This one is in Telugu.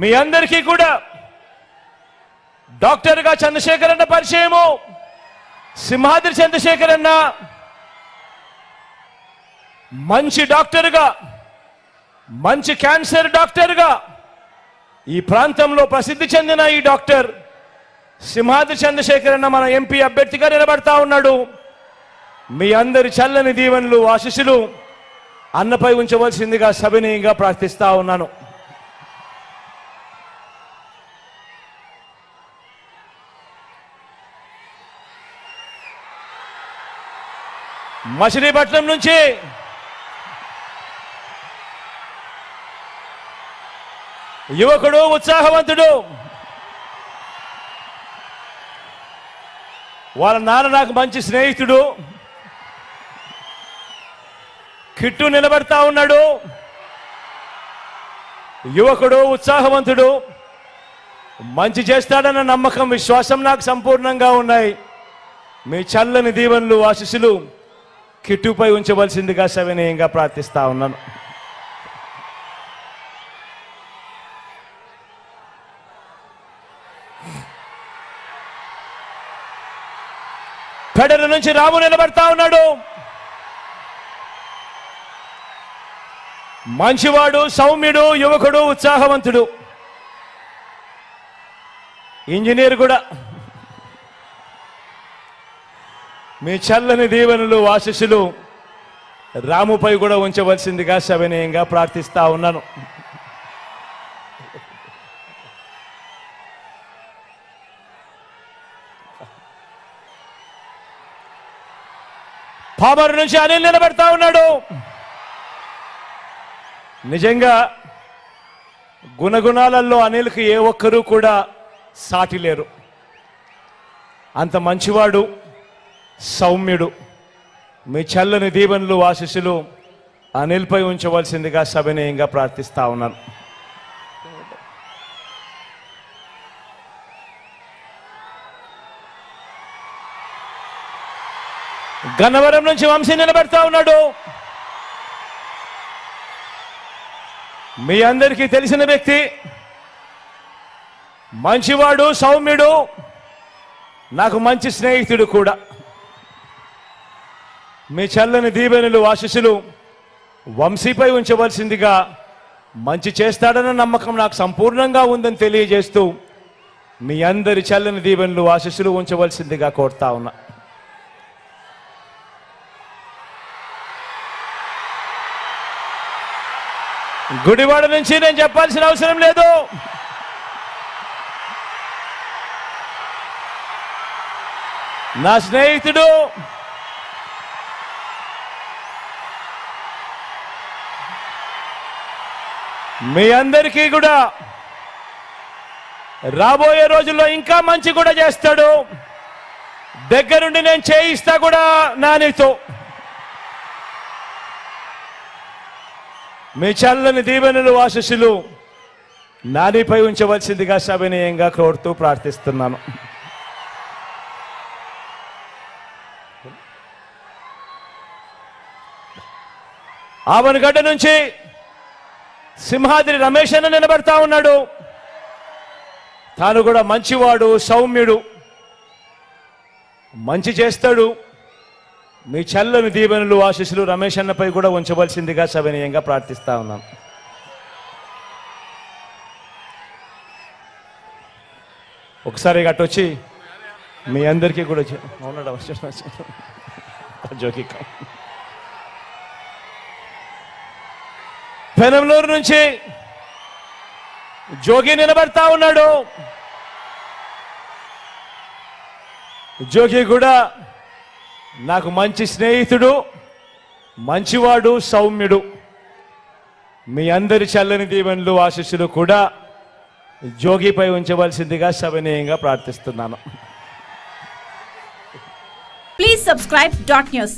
మీ అందరికీ కూడా డాక్టర్గా చంద్రశేఖర్ అన్న పరిచయము సింహాద్రి చంద్రశేఖర్ అన్న మంచి డాక్టర్గా మంచి క్యాన్సర్ డాక్టర్గా ఈ ప్రాంతంలో ప్రసిద్ధి చెందిన ఈ డాక్టర్ సింహాద్రి చంద్రశేఖర్ అన్న మన ఎంపీ అభ్యర్థిగా నిలబడతా ఉన్నాడు. మీ అందరి చల్లని దీవెనలు ఆశీస్సులు అన్నపై ఉంచవలసిందిగా సవినీయంగా ప్రార్థిస్తా ఉన్నాను. మచిలీపట్నం నుంచి యువకుడు ఉత్సాహవంతుడు వాళ్ళ నాన్న నాకు మంచి స్నేహితుడు. కిట్టు నిలబడతా ఉన్నాడు. యువకుడు ఉత్సాహవంతుడు మంచి చేస్తాడన్న నమ్మకం విశ్వాసం నాకు సంపూర్ణంగా ఉన్నాయి. మీ చల్లని దీవెనలు ఆశిస్సులు కిట్టుపై ఉంచవలసిందిగా సవినయంగా ప్రార్థిస్తా ఉన్నాను. పెడల నుంచి రాము నిలబడతా ఉన్నాడు. మంచివాడు సౌమ్యుడు యువకుడు ఉత్సాహవంతుడు. ఇంజనీర్ కూడా. మీ చల్లని దీవెనలు ఆశీస్సులు రాముపై కూడా ఉంచవలసిందిగా సవినయంగా ప్రార్థిస్తా ఉన్నాను. పామరు నుంచి అనిల్ నిలబెడతా ఉన్నాడు. నిజంగా గుణగుణాలలో అనిల్కి ఏ ఒక్కరూ కూడా సాటి లేరు. అంత మంచివాడు. సౌమ్యుడు. మీ చల్లని దీవెనలు ఆశిస్సులు అనిల్పై ఉంచవలసిందిగా సవినయంగా ప్రార్థిస్తా ఉన్నాను. గన్నవరం నుంచి వంశీ నిలబెడతా ఉన్నాడు. మీ అందరికీ తెలిసిన వ్యక్తి మంచివాడు సౌమ్యుడు నాకు మంచి స్నేహితుడు కూడా. మీ చల్లని దీవెనులు ఆశీస్సులు వంశీపై ఉంచవలసిందిగా మంచి చేస్తాడన్న నమ్మకం నాకు సంపూర్ణంగా ఉందని తెలియజేస్తూ మీ అందరి చల్లని దీవెనలు ఆశీస్సులు ఉంచవలసిందిగా కోరుతా ఉన్నా. గుడివాడ నుంచి నేను చెప్పాల్సిన అవసరం లేదు. నా స్నేహితుడు మీ అందరికీ కూడా. రాబోయే రోజుల్లో ఇంకా మంచి కూడా చేస్తాడు. దగ్గరుండి నేను చేయిస్తా కూడా నానితో మీ చల్లని దీవెనలు ఆశస్సులు నానిపై ఉంచవలసిందిగా సవినయంగా కోరుతూ ప్రార్థిస్తున్నాను. ఆవనగడ్డ నుంచి సింహాద్రి రమేష్ అన్న నిలబడతా ఉన్నాడు. తాను కూడా మంచివాడు సౌమ్యుడు. మంచి చేస్తాడు. మీ చల్లని దీవెనలు ఆశీస్సులు రమేష్ అన్నపై కూడా ఉంచవలసిందిగా సవినీయంగా ప్రార్థిస్తా ఉన్నాం. ఒకసారి గట్టొచ్చి మీ అందరికీ కూడా చె- జోకి పెనంలూరు నుంచి జోగి నిలబడతా ఉన్నాడు. జోగి కూడా నాకు మంచి స్నేహితుడు మంచివాడు సౌమ్యుడు. మీ అందరి చల్లని దీవెనలు ఆశీస్సులు కూడా జోగిపై ఉంచవలసిందిగా సవినీయంగా ప్రార్థిస్తున్నాను. Please subscribe dot news